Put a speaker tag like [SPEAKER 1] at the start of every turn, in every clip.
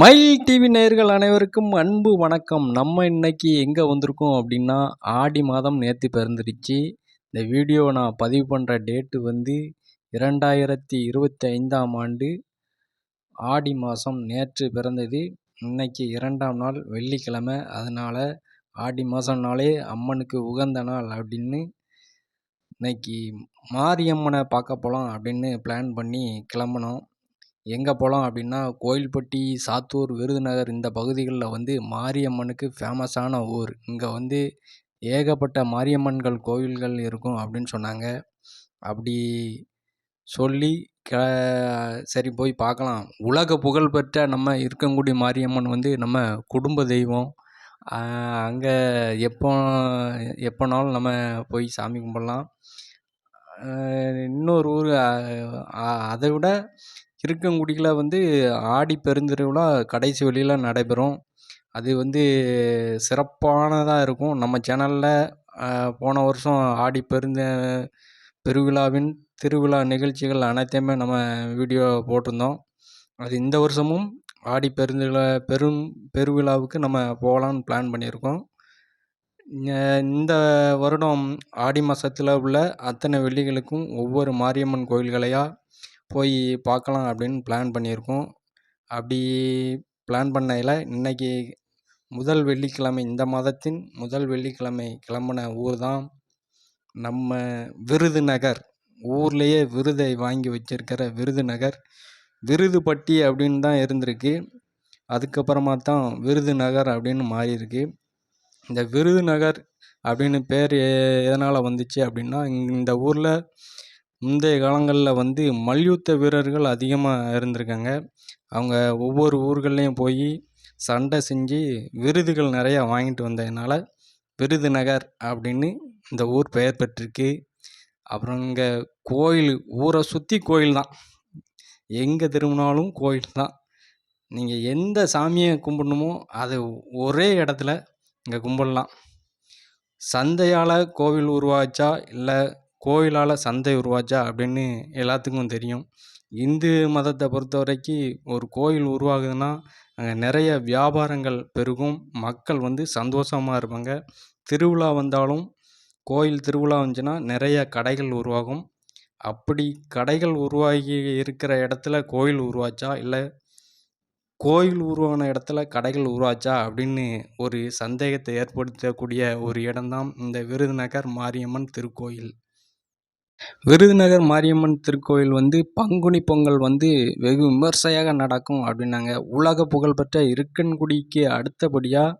[SPEAKER 1] மயில் டிவி நேயர்கள் அனைவருக்கும் அன்பு வணக்கம். நம்ம இன்னைக்கு எங்கே வந்திருக்கோம் அப்படின்னா ஆடி மாதம் நேற்று பிறந்துருச்சு இந்த வீடியோ நான் பதிவு பண்ணுற டேட்டு வந்து இரண்டாயிரத்தி இருபத்தி ஐந்தாம் ஆண்டு ஆடி மாதம் நேற்று பிறந்தது. இன்னைக்கு இரண்டாம் நாள் வெள்ளிக்கிழமை. அதனால் ஆடி மாதம்னாலே அம்மனுக்கு உகந்த நாள் அப்படின்னு இன்னைக்கு மாரியம்மனை பார்க்க போகலாம் அப்படின்னு பிளான் பண்ணி கிளம்புனோம். எங்கே போகலாம் அப்படின்னா கோயில்பட்டி சாத்தூர் விருதுநகர் இந்த பகுதிகளில் வந்து மாரியம்மனுக்கு ஃபேமஸான ஊர். இங்கே வந்து ஏகப்பட்ட மாரியம்மன்கள் கோவில்கள் இருக்கும் அப்படின்னு சொன்னாங்க. அப்படி சொல்லி க சரி போய் பார்க்கலாம். உலக புகழ்பெற்ற நம்ம இருக்கங்குடி மாரியம்மன் வந்து நம்ம குடும்ப தெய்வம். அங்கே எப்போ எப்போனாலும் நம்ம போய் சாமி கும்பிட்லாம். இன்னொரு ஊர் அதை விட இருக்கங்குடியில் வந்து ஆடி பெருந்திருவிழா கடைசி வழியில் நடைபெறும். அது வந்து சிறப்பானதாக இருக்கும். நம்ம சேனலில் போன வருஷம் ஆடி பெருந்த பெருவிழாவின் திருவிழா நிகழ்ச்சிகள் அனைத்தையுமே நம்ம வீடியோ போட்டிருந்தோம். அது இந்த வருஷமும் ஆடி பெருந்திருவிழா பெரும் பெருவிழாவுக்கு நம்ம போகலான்னு பிளான் பண்ணியிருக்கோம். இந்த வருடம் ஆடி மாதத்தில் உள்ள அத்தனை வெள்ளிகளுக்கும் ஒவ்வொரு மாரியம்மன் கோயில்களையாக போய் பார்க்கலாம் அப்படின்னு பிளான் பண்ணியிருக்கோம். அப்படி பிளான் பண்ணையில் இன்றைக்கி முதல் வெள்ளிக்கிழமை இந்த மாதத்தின் முதல் வெள்ளிக்கிழமை கிளம்புன ஊர் தான் நம்ம விருதுநகர். ஊர்லேயே விருதை வாங்கி வச்சிருக்கிற விருதுநகர். விருதுப்பட்டி அப்படின்னு தான் இருந்திருக்கு. அதுக்கப்புறமா தான் விருதுநகர் அப்படின்னு மாறியிருக்கு. இந்த விருதுநகர் அப்படின்னு பேர் எதனால் வந்துச்சு அப்படின்னா இந்த ஊரில் முந்தைய காலங்களில் வந்து மல்யுத்த வீரர்கள் அதிகமாக இருந்திருக்காங்க. அவங்க ஒவ்வொரு ஊர்கள்லேயும் போய் சண்டை செஞ்சு விருதுகள் நிறையா வாங்கிட்டு வந்ததுனால விருதுநகர் அப்படின்னு இந்த ஊர் பெயர் பெற்றிருக்கு. அப்புறம் இங்கே கோயில் ஊரை சுற்றி கோயில் தான். எங்கே திரும்பினாலும் கோயில் தான். நீங்கள் எந்த சாமியை கும்பிடணுமோ அது ஒரே இடத்துல இங்கே கும்பிடலாம். சந்தையால் கோவில் உருவாச்சா இல்லை கோயிலால் சந்தை உருவாச்சா அப்படின்னு எல்லாத்துக்கும் தெரியும். இந்து மதத்தை பொறுத்த வரைக்கும் ஒரு கோயில் உருவாகுதுன்னா அங்கே நிறைய வியாபாரங்கள் பெருகும். மக்கள் வந்து சந்தோஷமாக இருப்பாங்க. திருவிழா வந்தாலும் கோயில் திருவிழா வந்துச்சுன்னா நிறைய கடைகள் உருவாகும். அப்படி கடைகள் உருவாகி இருக்கிற இடத்துல கோயில் உருவாச்சா? இல்லை கோயில் உருவான இடத்துல கடைகள் உருவாச்சா? அப்படின்னு ஒரு சந்தேகத்தை ஏற்படுத்தக்கூடிய ஒரு இடம்தான் இந்த விருதுநகர் மாரியம்மன் திருக்கோயில். விருதுநகர் மாரியம்மன் திருக்கோயில் வந்து பங்குனி பொங்கல் வந்து வெகு விமர்சையாக நடக்கும் அப்படின்னாங்க. உலக புகழ்பெற்ற இருக்கன்குடிக்கு அடுத்தபடியாக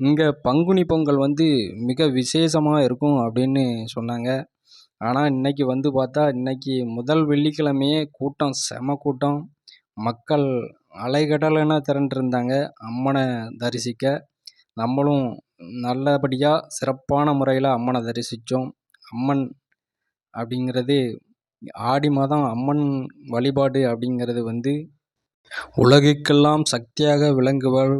[SPEAKER 1] இங்கே பங்குனி பொங்கல் வந்து மிக விசேஷமாக இருக்கும் அப்படின்னு சொன்னாங்க. ஆனால் இன்றைக்கி வந்து பார்த்தா இன்றைக்கி முதல் வெள்ளிக்கிழமையே கூட்டம் செம கூட்டம். மக்கள் அலைகடலென திரண்டிருந்தாங்க அம்மனை தரிசிக்க. நம்மளும் நல்லபடியாக சிறப்பான முறையில் அம்மனை தரிசித்தோம் அம்மன் அப்படிங்கிறது ஆடி மாதம் அம்மன் வழிபாடு அப்படிங்கிறது வந்து உலகுக்கெல்லாம் சக்தியாக விளங்குபவள்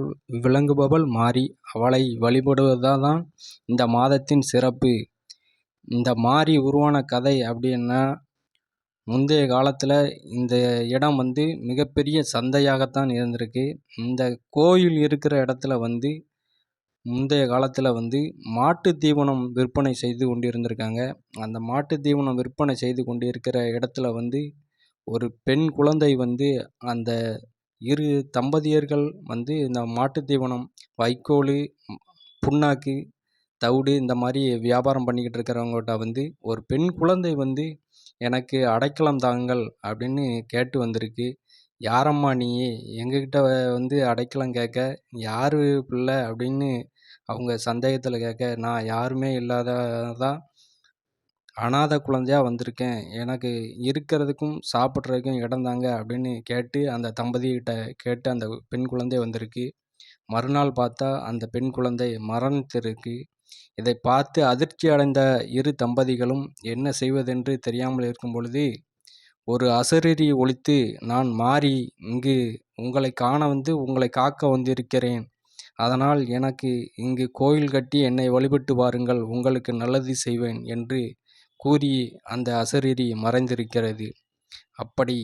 [SPEAKER 1] விளங்குபவள் மாறி அவளை வழிபடுவதாக தான் இந்த மாதத்தின் சிறப்பு. இந்த மாறி உருவான கதை அப்படின்னா முந்தைய காலத்தில் இந்த இடம் வந்து மிகப்பெரிய சந்தையாகத்தான் இருந்திருக்கு. இந்த கோயில் இருக்கிற இடத்துல வந்து முந்தைய காலத்தில் வந்து மாட்டு தீவனம் விற்பனை செய்து கொண்டிருந்திருக்காங்க. அந்த மாட்டு தீவனம் விற்பனை செய்து கொண்டிருக்கிற இடத்துல வந்து ஒரு பெண் குழந்தை வந்து அந்த இரு தம்பதியர்கள் வந்து இந்த மாட்டு தீவனம் வைக்கோல் புண்ணாக்கு தவிடு இந்த மாதிரி வியாபாரம் பண்ணிக்கிட்டு இருக்கிறவங்கள்ட்ட வந்து ஒரு பெண் குழந்தை வந்து எனக்கு அடைக்கலம் தாங்கள் அப்படின்னு கேட்டு வந்திருக்கு. யாரம்மா நீ எங்ககிட்ட வந்து அடைக்கலம் கேட்க யார் பிள்ளை? அப்படின்னு அவங்க சந்தேகத்தில் கேட்க நான் யாருமே இல்லாததான் அனாதை குழந்தையா வந்திருக்கேன். எனக்கு இருக்கிறதுக்கும் சாப்பிட்றதுக்கும் இடம் தாங்க அப்படின்னு கேட்டு அந்த தம்பதிகிட்ட கேட்டு அந்த பெண் குழந்தை வந்திருக்கு. மறுநாள் பார்த்தா அந்த பெண் குழந்தை மரணித்திருக்கு இதை பார்த்து அதிர்ச்சி அடைந்த இரு தம்பதிகளும் என்ன செய்வதென்று தெரியாமல் இருக்கும் பொழுது ஒரு அசரீரி ஒழித்து நான் மாறி இங்கு உங்களை காண வந்து உங்களை காக்க வந்திருக்கிறேன். அதனால் எனக்கு இங்கு கோயில் கட்டி என்னை வழிபட்டு வாருங்கள் உங்களுக்கு நல்லது செய்வேன் என்று கூறி அந்த அசரீரி மறைந்திருக்கிறது. அப்படி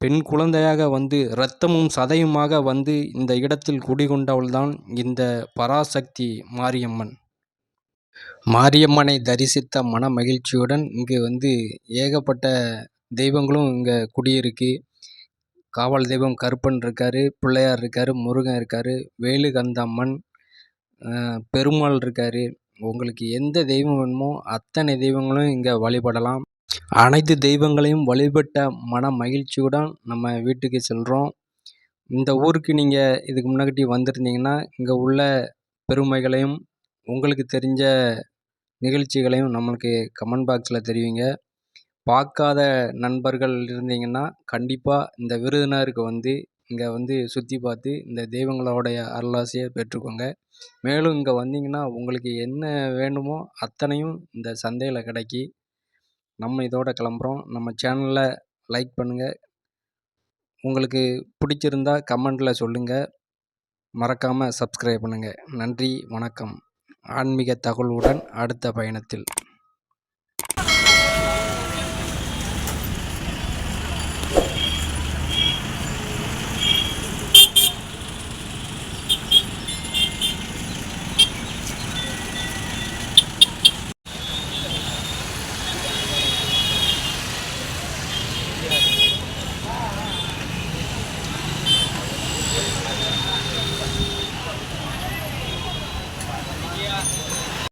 [SPEAKER 1] பெண் குழந்தையாக வந்து இரத்தமும் சதையுமாக வந்து இந்த இடத்தில் குடிகொண்டவள்தான் இந்த பராசக்தி மாரியம்மன். மாரியம்மனை தரிசித்த மன மகிழ்ச்சியுடன் இங்கு வந்து ஏகப்பட்ட தெய்வங்களும் இங்கே குடியிருக்கு காவல் தெய்வம் கருப்பன் இருக்கார் பிள்ளையார் இருக்கார் முருகன் இருக்கார் வேலுகந்தம்மன் பெருமாள் இருக்கார். உங்களுக்கு எந்த தெய்வம் வேணுமோ அத்தனை தெய்வங்களும் இங்கே வழிபடலாம். அனைத்து தெய்வங்களையும் வழிபட்ட மன மகிழ்ச்சியுடன் நம்ம வீட்டுக்கு செல்கிறோம் இந்த ஊருக்கு நீங்கள் இதுக்கு முன்னாடி வந்திருந்தீங்கன்னா இங்கே உள்ள பெருமைகளையும் உங்களுக்கு தெரிஞ்ச நிகழ்ச்சிகளையும் நம்மளுக்கு கமெண்ட் பாக்ஸில் தெரிவிங்க. பார்க்காத நண்பர்கள் இருந்தீங்கன்னா கண்டிப்பாக இந்த விருதுநகருக்கு வந்து இங்கே வந்து சுற்றி பார்த்து இந்த தெய்வங்களோடைய அருளாசியை பெற்றுக்கோங்க. மேலும் இங்கே வந்தீங்கன்னா உங்களுக்கு என்ன வேணுமோ அத்தனையும் இந்த சந்தையில் கிடைக்கி நம்ம இதோட கிளம்புறோம். நம்ம சேனலில் லைக் பண்ணுங்கள் உங்களுக்கு பிடிச்சிருந்தா கமெண்டில் சொல்லுங்கள் மறக்காமல் சப்ஸ்கிரைப் பண்ணுங்கள் நன்றி வணக்கம். ஆன்மீக தகவலுடன் அடுத்த பயணத்தில்.